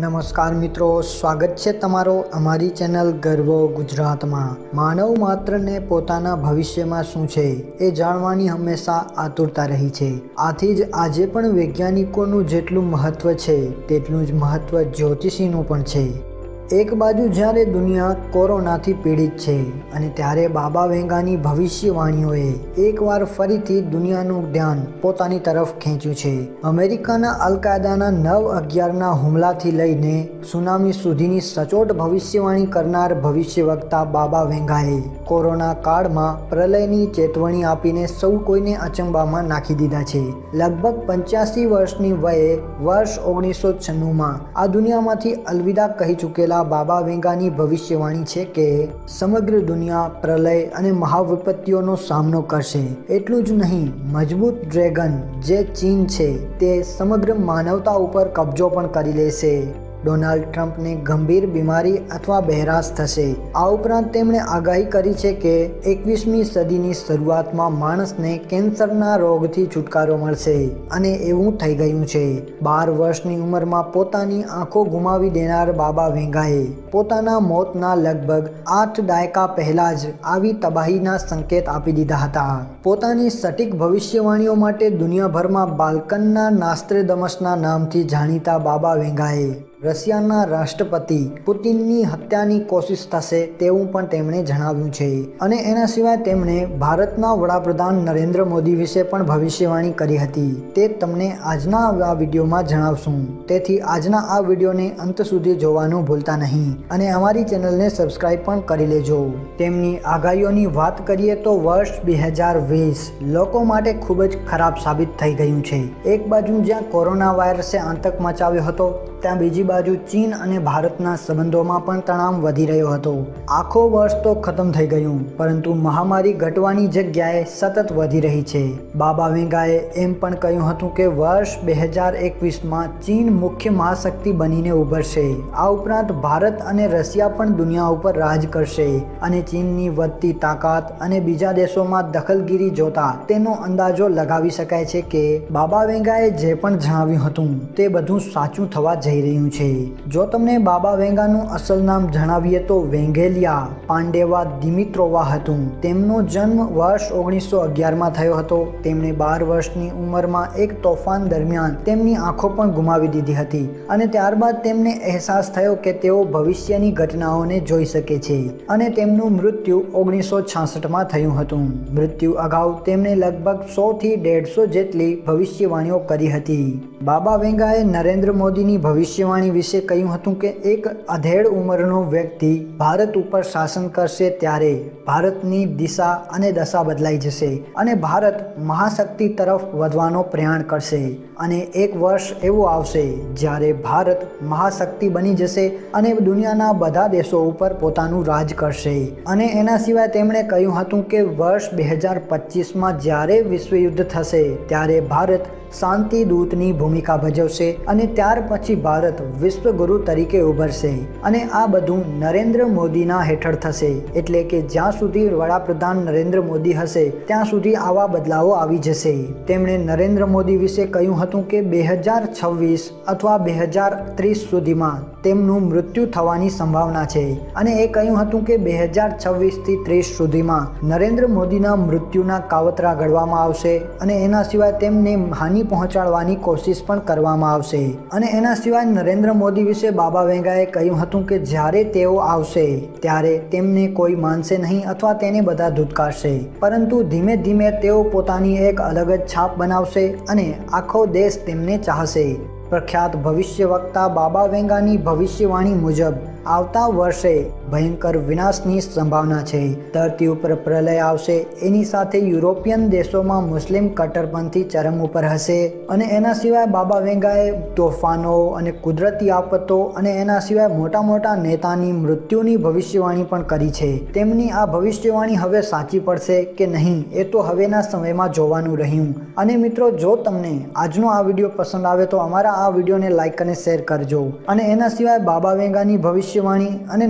નમસ્કાર મિત્રો, સ્વાગત છે તમારો અમારી ચેનલ ગર્વ ગુજરાતમાં. માનવ માત્રને પોતાના ભવિષ્યમાં શું છે એ જાણવાની હંમેશા આતુરતા રહી છે. આથી જ આજે પણ વૈજ્ઞાનિકોનું જેટલું મહત્વ છે, તેટલું જ મહત્વ જ્યોતિષીનું પણ છે. એક બાજુ જ્યારે દુનિયા કોરોનાથી પીડિત છે અને ત્યારે બાબા વેંગાની ભવિષ્યવાણીઓએ એકવાર ફરીથી દુનિયાનું ધ્યાન પોતાની તરફ ખેંચ્યું છે. અમેરિકાના અલકાયદાના નવ અગિયારના હુમલાથી લઈને સુનામી સુધીની સચોટ ભવિષ્યવાણી કરનાર ભવિષ્યવક્તા બાબા વેંગાએ કોરોના કાળમાં પ્રલયની ચેતવણી આપીને સૌ કોઈને અચંબામાં નાખી દીધા છે. લગભગ પંચ્યાસી વર્ષની વયે વર્ષ ઓગણીસો છન્નુંમાં આ દુનિયામાંથી અલવિદા કહી ચૂકેલા બાબા વેંગાની ભવિષ્યવાણી છે કે સમગ્ર દુનિયા પ્રલય અને મહાવિપત્તિઓનો સામનો કરશે. એટલું જ નહીં, મજબૂત ડ્રેગન જે ચીન છે તે સમગ્ર માનવતા ઉપર કબજો પણ કરી લેશે. ડોનાલ્ડ ટ્રમ્પને ગંભીર બીમારી અથવા બહેરાશ થશે. આ ઉપરાંત તેમણે આગાહી કરી છે કે એકવીસમી સદીની શરૂઆતમાં માણસને કેન્સરના રોગથી છુટકારો મળશે અને એવું થઈ ગયું છે. બાર વર્ષની ઉંમરમાં પોતાની આંખો ગુમાવી દેનાર બાબા વેંગાએ પોતાના મોતના લગભગ આઠ દાયકા પહેલા જ આવી તબાહીના સંકેત આપી દીધા હતા. પોતાની સટીક ભવિષ્યવાણીઓ માટે દુનિયાભરમાં બાલ્કનના નાસ્ત્રેદમસના નામથી જાણીતા બાબા વેંગાએ રશિયાના રાષ્ટ્રપતિ પુતિનની હત્યાની કોશિશ થશે તેવું પણ તેમણે જણાવ્યું છે. અને એના સિવાય તેમણે ભારતના વડાપ્રધાન નરેન્દ્ર મોદી વિશે પણ ભવિષ્યવાણી કરી હતી. તે તમને આજના આ વિડીયોમાં જણાવશું. તેથી આજના આ વિડીયોને અંત સુધી જોવાનું ભૂલતા નહીં. અને અમારી ચેનલને સબસ્ક્રાઇબ પણ કરી લેજો. તેમની આગાહીઓની વાત કરીએ તો વર્ષ બે હજાર વીસ લોકો માટે ખૂબ જ ખરાબ સાબિત થઈ ગયું છે. એક બાજુ જ્યાં કોરોના વાયરસે આતંક મચાવ્યો હતો, ત્યાં બીજી બાજુ ચીન અને ભારતના સંબંધોમાં પણ તણાવ વધી રહ્યો હતો. આખો વર્ષ તો ખતમ થઈ ગયું, પરંતુ મહામારી ઘટવાની જગ્યાએ સતત વધી રહી છે. બાબા વેંગાએ એમ પણ કહ્યું હતું કે વર્ષ બે હજાર એકવીસમાં ચીન મુખ્ય મહાશક્તિ બનીને ઉભરશે. આ ઉપરાંત ભારત અને રશિયા પણ દુનિયા ઉપર રાજ કરશે અને ચીનની વધતી તાકાત અને બીજા દેશોમાં દખલગીરી જોતા તેનો અંદાજો લગાવી શકાય છે કે બાબા વેંગાએ જે પણ જણાવ્યું હતું તે બધું સાચું થવા જઈ રહ્યું છે. જો તમને બાબા વેંગાનું અસલ નામ જણાવીએ તો વેંગેલિયા પાંડેવા દિમિત્રોવા હતું. તેમનો જન્મ વર્ષ ઓગણીસો અગિયારમાં થયો હતો. તેમણે બાર વર્ષની ઉંમરમાં એક તોફાન દરમિયાન તેમની આંખો પણ ગુમાવી દીધી હતી અને ત્યારબાદ તેમને અહેસાસ થયો કે તેઓ ભવિષ્યની ઘટનાઓને જોઈ શકે છે અને તેમનું મૃત્યુ ઓગણીસો છાસઠમાં થયું હતું. મૃત્યુ અગાઉ તેમણે લગભગ સોથી દેઢસો જેટલી ભવિષ્યવાણીઓ કરી હતી. બાબા વેંગાએ નરેન્દ્ર મોદીની ભવિષ્યવાણી વિશે કહ્યું હતું કે એક અધેડ ઉંમરનો વ્યક્તિ ભારત ઉપર શાસન કરશે ત્યારે ભારતની દિશા અને દશા બદલાઈ જશે અને ભારત મહાશક્તિ તરફ વધવાનો પ્રયાણ કરશે અને એક વર્ષ એવું આવશે જ્યારે ભારત મહાશક્તિ બની જશે અને દુનિયાના બધા દેશો ઉપર પોતાનું રાજ કરશે. અને એના સિવાય તેમણે કહ્યું હતું કે વર્ષ બે હજાર પચીસમાં જ્યારે વિશ્વયુદ્ધ થશે ત્યારે ભારત શાંતિ દૂતની ભૂમિકા ભજવશે અને ત્યાર પછી ભારત વિશ્વગુરુ તરીકે ઉભરશે અને આ બધું નરેન્દ્ર મોદીના હેઠળ થશે. એટલે કે જ્યાં સુધી વડાપ્રધાન નરેન્દ્ર મોદી હશે, ત્યાં સુધી આવા બદલાવો આવી જશે. તેમણે નરેન્દ્ર મોદી વિશે કહ્યું હતું કે બે હજાર છવ્વીસ અથવા બે હજાર ત્રીસ સુધીમાં તેમનું મૃત્યુ થવાની સંભાવના છે. અને એ કહ્યું હતું કે બે હજાર છવ્વીસથી ત્રીસ સુધીમાં નરેન્દ્ર મોદીના મૃત્યુના કાવતરા ઘડવામાં આવશે અને એના સિવાય તેમને હાનિ પહોંચાડવાની કોશિશ પણ કરવામાં આવશે. અને એના સિવાય નરેન્દ્ર મોદી વિશે બાબા વેંગાએ કહ્યું હતું કે જ્યારે તેઓ આવશે, ત્યારે તેમને કોઈ માનશે નહીં અથવા તેને બધા ધૂતકારશે. પરંતુ ધીમે ધીમે તેઓ પોતાની એક અલગ જ છાપ બનાવશે અને આખો દેશ તેમને ચાહશે. પ્રખ્યાત ભવિષ્યવક્તા બાબા વેંગાની ભવિષ્યવાણી મુજબ આવતા વર્ષે ભયંકર વિનાશની સંભાવના છે. ધરતી ઉપર પ્રલય આવશે, એની સાથે યુરોપિયન દેશોમાં મુસ્લિમ કટ્ટરપંથી ચરમ ઉપર હશે અને એના સિવાય બાબા વેંગાએ તોફાનો અને કુદરતી આફતો અને એના સિવાય મોટા મોટા નેતાની મૃત્યુની ભવિષ્યવાણી પણ કરી છે. તેમની આ ભવિષ્યવાણી હવે સાચી પડશે કે નહીં, એ તો હવેના સમયમાં જોવાનું રહ્યું. અને મિત્રો, જો તમને આજનો આ વીડિયો પસંદ આવે તો અમારા આ વિડીયોને લાઈક અને શેર કરજો. અને એના સિવાય બાબા વેંગાની ભવિષ્યવાણી અને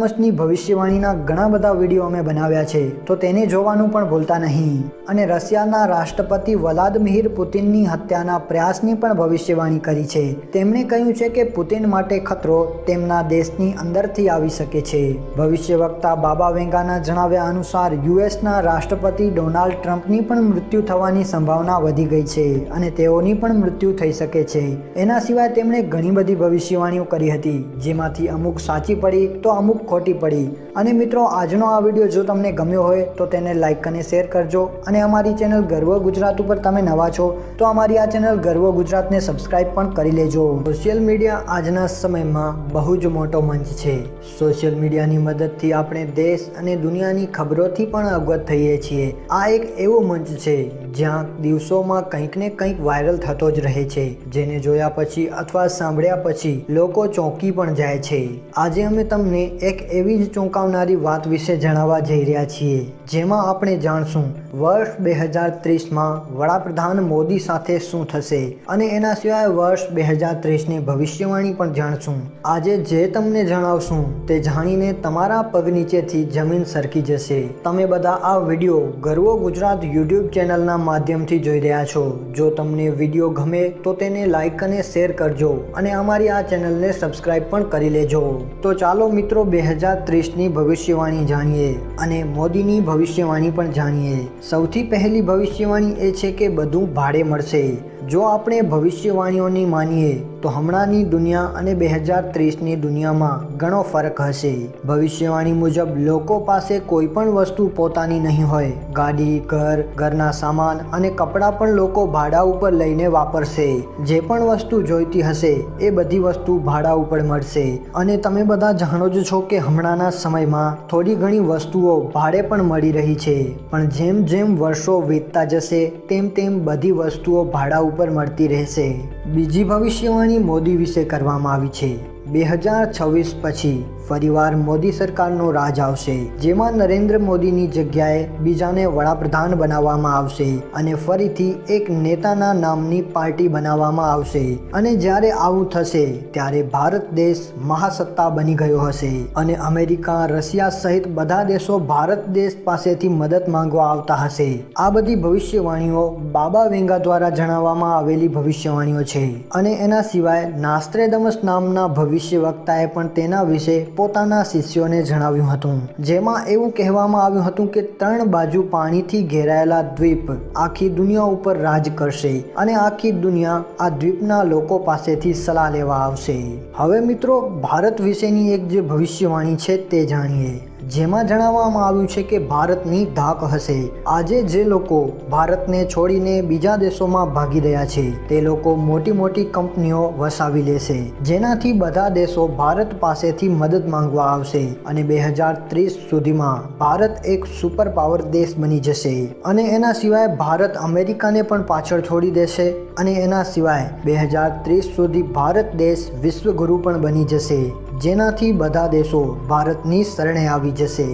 નાસ્ત્રેદમસની ભવિષ્યવાણીના ઘણા બધા વીડિયો અમે બનાવ્યા છે, તો તેને જોવાનું પણ ભૂલતા નહીં. અને રશિયાના રાષ્ટ્રપતિ વ્લાદમિહિર પુતિનની હત્યાના પ્રયાસની પણ ભવિષ્યવાણી કરી છે. તેમણે કહ્યું છે કે પુતિન માટે ખતરો તેમના દેશની અંદરથી આવી શકે છે. ભવિષ્ય વક્તા બાબા વેંગાના જણાવ્યા અનુસાર, યુએસના રાષ્ટ્રપતિ ડોનાલ્ડ ટ્રમ્પની પણ મૃત્યુ થવાની સંભાવના વધી ગઈ છે અને તેઓની પણ મૃત્યુ થઈ શકે છે. એના સિવાય તેમણે ઘણી બધી ભવિષ્યવાણીઓ કરી હતી, જેમાંથી અમુક સાચી પડી તો અમુક ખોટી પડી. અને મિત્રો, આજનો આ વીડિયો જો તમને ગમ્યો હોય, તો તેને લાઈક અને શેર કરજો. અને અમારી ચેનલ ગર્વ ગુજરાત ઉપર તમે નવા છો, તો અમારી આ ચેનલ ગર્વ ગુજરાતને સબસ્ક્રાઇબ પણ કરી લેજો. સોશિયલ મીડિયા આજના સમયમાં બહુ જ મોટો મંચ છે. સોશિયલ મીડિયાની મદદથી આપણે દેશ અને દુનિયાની ખબરોથી પણ અવગત થઈએ છીએ. આ એક એવો મંચ છે, જ્યાં દિવસોમાં કંઈક ને કંઈક વાયરલ થતો જ રહે છે. જેને જોયા પછી અથવા સાંભળ્યા પછી લોકો ચોંકી પણ જાય છે. આજે અમે તમને એક એવી જ ચોંકાવનારી વાત વિશે જણાવવા જઈ રહ્યા છીએ, જેમાં આપણે જાણશું વર્ષ બે હજાર ત્રીસમાં વડાપ્રધાન મોદી સાથે શું થશે અને એના સિવાય વર્ષ બે હજાર ત્રીસની ભવિષ્યવાણી પણ જાણશું. આજે જે તમને જણાવશું તે જાણીને તમારા પગ નીચેથી જમીન સરકી જશે. તમે બધા આ વીડિયો ગર્વો ગુજરાત યુટ્યુબ ચેનલના માધ્યમથી જોઈ રહ્યા છો. જો તમને વીડિયો ગમે તો તેને લાઇક અને શેર કરજો અને અમારી આ ચેનલને સબસ્ક્રાઇબ પણ કરી લેજો. તો ચાલો મિત્રો, બે હજાર ત્રીસની ભવિષ્યવાણી જાણીએ અને મોદીની ભવિષ્યવાણી પણ જાણીએ. સૌથી પહેલી ભવિષ્યવાણી એ છે કે બધું ભાડે મળશે. જો આપણે ભવિષ્યવાણીઓની માનીએ તો હમણાંની દુનિયા અને બે હજાર ત્રીસની દુનિયામાં ઘણો ફરક હશે. ભવિષ્યવાણી મુજબ લોકો પાસે કોઈ પણ વસ્તુ પોતાની નહીં હોય. ગાડી, ઘર, ઘરના સામાન અને કપડાં પણ લોકો ભાડા ઉપર લઈને વાપરશે. જે પણ વસ્તુ જોઈતી હશે એ બધી વસ્તુ ભાડા ઉપર મળશે. અને તમે બધા જાણો જ છો કે હમણાંના સમયમાં થોડી ઘણી વસ્તુઓ ભાડે પણ મળી રહી છે. પણ જેમ જેમ વર્ષો વીતતા જશે, તેમ તેમ બધી વસ્તુઓ ભાડા ઉપર મળતી રહેશે. બીજી ભવિષ્યવાણી મોદી વિશે કરવામાં આવી છે. બે હજાર છવ્વીસ પછી ફરીવાર મોદી સરકારનો રાજ આવશે, જેમાં નરેન્દ્ર મોદીની જગ્યાએ બીજાને વડાપ્રધાન બનાવવામાં આવશે અને ફરીથી એક નેતાના નામની પાર્ટી બનાવવામાં આવશે. અને જ્યારે આવું થશે, ત્યારે ભારત દેશ મહાસત્તા બની ગયો હશે અને અમેરિકા, રશિયા સહિત બધા દેશો ભારત દેશ પાસેથી મદદ માંગવા આવતા હશે. આ બધી ભવિષ્યવાણીઓ બાબા વેંગા દ્વારા જણાવવામાં આવેલી ભવિષ્યવાણીઓ છે. અને એના સિવાય નાસ્ત્રેદમસ નામના ભવિષ્ય વક્તાએ પણ તેના વિશે પોતાના શિષ્યોને જણાવ્યું હતું. જેમાં એવું કહેવામાં આવ્યું હતું કે ત્રણ બાજુ પાણીથી ઘેરાયેલા દ્વીપ આખી દુનિયા ઉપર રાજ કરશે અને આખી દુનિયા આ દ્વીપના લોકો પાસેથી સલાહ લેવા આવશે. હવે મિત્રો, ભારત વિશેની એક જે ભવિષ્યવાણી છે તે જાણીએ. જેમાં જણાવવામાં આવ્યું છે કે ભારતની ધાક હશે. આજે જે લોકો ભારતને છોડીને બીજા દેશોમાં ભાગી રહ્યા છે, તે લોકો મોટી મોટી કંપનીઓ વસાવી લેશે, જેનાથી બધા દેશો ભારત પાસેથી મદદ માંગવા આવશે અને બે હજાર ત્રીસ સુધીમાં ભારત એક સુપર પાવર દેશ બની જશે. અને એના સિવાય ભારત અમેરિકાને પણ પાછળ છોડી દેશે અને એના સિવાય બે હજાર ત્રીસ સુધી ભારત દેશ વિશ્વગુરુ પણ બની જશે. જેનાથી બધા દેશો ભારતની શરણે આવી જશે.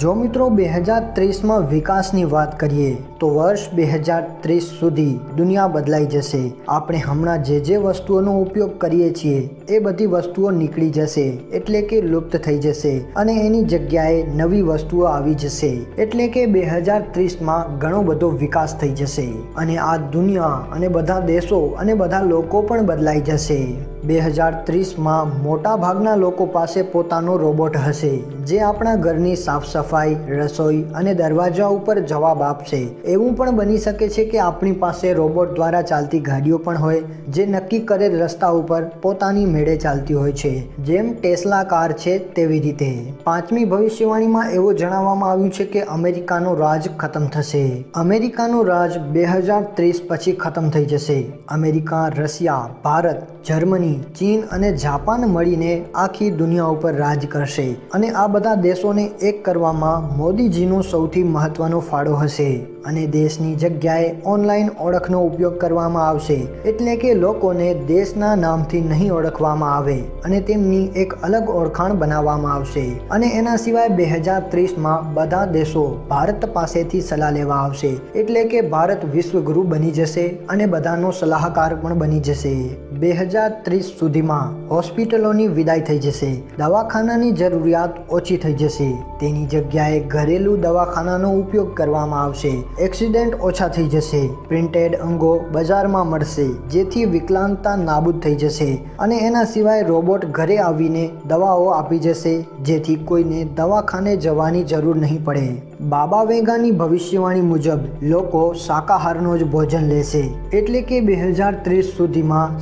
જો મિત્રો બે હજાર ત્રીસમાં વિકાસની વાત કરીએ, તો વર્ષ બે હજાર ત્રીસ સુધી દુનિયા બદલાઈ જશે. આપણે હમણાં જે જે વસ્તુઓનો ઉપયોગ કરીએ છીએ, એ બધી વસ્તુઓ નીકળી જશે, એટલે કે લુપ્ત થઈ જશે અને એની જગ્યાએ નવી વસ્તુઓ આવી જશે. એટલે કે બે હજાર ત્રીસમાં ઘણો બધો વિકાસ થઈ જશે અને આ દુનિયા અને બધા દેશો અને બધા લોકો પણ બદલાઈ જશે. બે હજાર ત્રીસમાં મોટાભાગના લોકો પાસે પોતાનો રોબોટ હશે, જે આપણા ઘરની સાફ સફાઈ રસોઈ અને દરવાજા ઉપર જવાબ આપશે. એવું પણ બની શકે છે કે આપણી પાસે રોબોટ દ્વારા ચાલતી ગાડીઓ પણ હોય, જે નક્કી કરેલ રસ્તા ઉપર પોતાની મેળે ચાલતી હોય છે. જેમ ટેસ્લા કાર છે તેવી રીતે. પાંચમી ભવિષ્યવાણીમાં એવું જણાવવામાં આવ્યું છે કે અમેરિકાનો રાજ ખતમ થશે. અમેરિકાનો રાજ બે હજાર ત્રીસ પછી ખતમ થઈ જશે. અમેરિકા, રશિયા, ભારત જર્મની, ચીન અને જાપાન મળીને આખી દુનિયા ઉપર રાજ કરશે અને આ બધા દેશોને એક કરવામાં મોદીજીનો સૌથી મહત્વનો ફાળો હશે અને દેશની જગ્યાએ ઓનલાઈન ઓળખનો ઉપયોગ કરવામાં આવશે. એટલે કે લોકોને દેશના નામથી નહીં ઓળખવામાં આવે અને તેમની એક અલગ ઓળખાણ બનાવવામાં આવશે. અને એના સિવાય બે હજાર ત્રીસમાં બધા દેશો ભારત પાસેથી સલાહ લેવા આવશે. એટલે કે ભારત વિશ્વગુરુ બની જશે અને બધાનો સલાહકાર પણ બની જશે. બે હજાર ત્રીસ સુધીમાં હોસ્પિટલોની વિદાય થઈ જશે. દવાખાનાની જરૂરિયાત ઓછી થઈ જશે. તેની જગ્યાએ ઘરેલું દવાખાનાનો ઉપયોગ કરવામાં આવશે. એક્સિડન્ટ ઓછા થઈ જશે. પ્રિન્ટેડ અંગો બજારમાં મળશે, જેથી વિકલાંગતા નાબૂદ થઈ જશે અને એના સિવાય રોબોટ ઘરે આવીને દવાઓ આપી જશે, જેથી કોઈને દવાખાને જવાની જરૂર નહીં પડે. બાબા વેગાની ભવિષ્યવાણી મુજબ, લોકો શાકાહારનો જ ભોજન લેશે. એટલે કે બે હજાર ત્રીસ સુધીમાં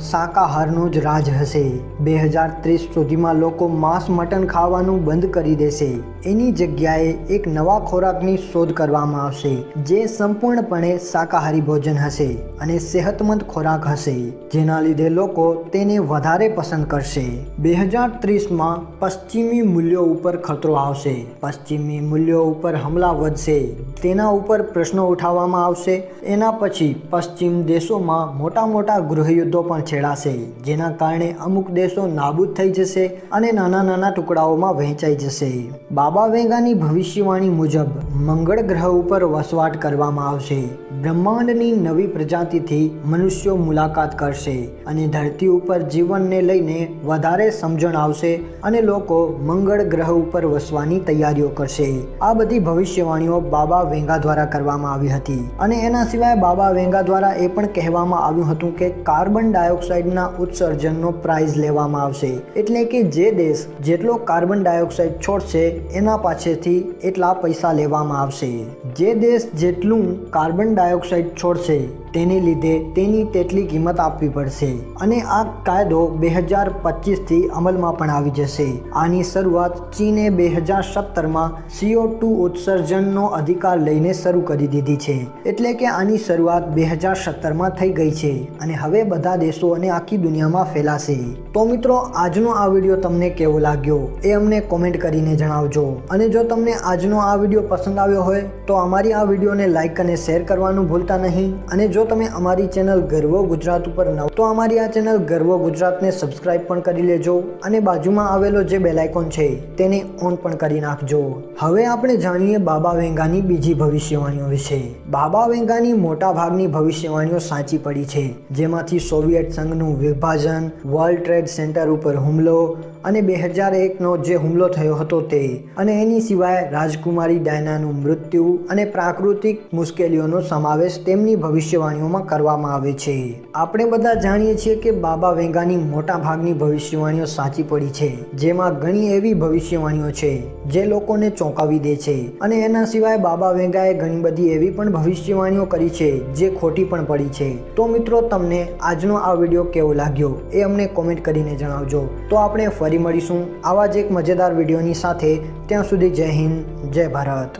શાકાહારનો જ રાજ હશે. બે હજાર ત્રીસ સુધીમાં લોકો માંસ મટન ખાવાનું બંધ કરી દેશે. એની જગ્યાએ એક નવા ખોરાકની શોધ કરવામાં આવશે, જે સંપૂર્ણપણે શાકાહારી ભોજન હશે અને સેહતમંદ ખોરાક હશે, જેના લીધે લોકો તેને વધારે પસંદ કરશે. બે હજાર ત્રીસમાં પશ્ચિમી મૂલ્યો ઉપર ખતરો આવશે. પશ્ચિમી મૂલ્યો ઉપર હમલા વધશે. તેના ઉપર પ્રશ્નો ઉઠાવવામાં આવશે. એના પછી પશ્ચિમ દેશોમાં મોટા મોટા ગૃહયુદ્ધો પણ છેડાશે, જેના કારણે અમુક દેશો નાબૂદ થઈ જશે અને નાના નાના ટુકડાઓમાં વહેંચાઈ જશે. બાબા વેગાની ભવિષ્યવાણી મુજબ, મંગળ ગ્રહ ઉપર વસવાટ કરવામાં આવશે. બ્રહ્માંડની નવી પ્રજાતિથી મનુષ્યો મુલાકાત કરશે અને ધરતી ઉપર જીવનને લઈને વધારે સમજણ આવશે અને લોકો મંગળ ગ્રહ ઉપર વસવાની તૈયારીઓ કરશે. આ બધી ભવિષ્યવાણીઓ બાબા વેંગા દ્વારા કરવામાં આવી હતી. અને એના સિવાય બાબા વેંગા દ્વારા એ પણ કહેવામાં આવ્યું હતું કે કાર્બન ડાયોક્સાઇડના ઉત્સર્જનનો પ્રાઇઝ લેવામાં આવશે. એટલે કે જે દેશ જેટલો કાર્બન ડાયોક્સાઇડ છોડશે, એના પાસેથી એટલા પૈસા લેવામાં આવશે. જે દેશ જેટલું કાર્બન ડાયોક્સાઇડ છોડશે તેને લીધે તેની તેટલી કિંમત આપવી પડશે. અને આ કાયદો બે હજાર પચીસથી અમલમાં પણ આવી જશે. આની શરૂઆત ચીને બે હજાર સત્તરમાં સીઓ ટુ ઉત્સર્જનનો અધિકાર લઈને શરૂ કરી દીધી છે. એટલે કે આની શરૂઆત બે હજાર સત્તરમાં થઈ ગઈ છે અને હવે બધા દેશો અને આખી દુનિયામાં ફેલાશે. તો મિત્રો, આજનો આ વીડિયો તમને કેવો લાગ્યો એ અમને કોમેન્ટ કરીને જણાવજો. અને જો તમને આજનો આ વીડિયો પસંદ આવ્યો હોય, તો અમારી આ વિડીયોને લાઇક અને શેર કરવાનું ભૂલતા નહીં. અને જો તમે અમારી ચેનલ ગર્વ ગુજરાત ઉપર નવ તો અમારી આ ચેનલ ગર્વ ગુજરાતને સબસ્ક્રાઇબ પણ કરી લેજો અને બાજુમાં આવેલો જે બેલાઇકોન છે તેને ઓન પણ કરી નાખજો. હવે આપણે જાણીએ બાબા વેંગાની બીજી ભવિષ્યવાણીઓ વિશે. બાબા વેંગાની મોટા ભાગની ભવિષ્યવાણીઓ સાચી પડી છે. જેમાંથી સોવિયત સંઘનું વિભાજન વર્લ્ડ ટ્રેડ સેન્ટર ઉપર હુમલો અને બે હજાર એકનો જે હુમલો થયો હતો તે. અને એની સિવાય રાજકુમારી ડાયનાનું મૃત્યુ અને પ્રાકૃતિક મુશ્કેલીઓનો સમાવેશ તેમની ભવિષ્યવાણીઓમાં કરવામાં આવે છે. આપણે બધા જાણીએ છીએ કે બાબા વેંગાની મોટા ભાગની ભવિષ્યવાણીઓ સાચી પડી છે, જેમાં ઘણી એવી ભવિષ્યવાણીઓ છે, જે લોકોને ચોંકાવી દે છે. અને એના સિવાય બાબા વેંગાએ ઘણી બધી એવી પણ ભવિષ્યવાણીઓ કરી છે, જે ખોટી પણ પડી છે. તો મિત્રો, તમને આજનો આ વીડિયો કેવો લાગ્યો એ અમને કોમેન્ટ કરીને જણાવજો. તો આપણે ફરી મળીશું આવા જ એક મજેદાર વિડીયોની સાથે ત્યાં સુધી જય હિન્દ જય ભારત.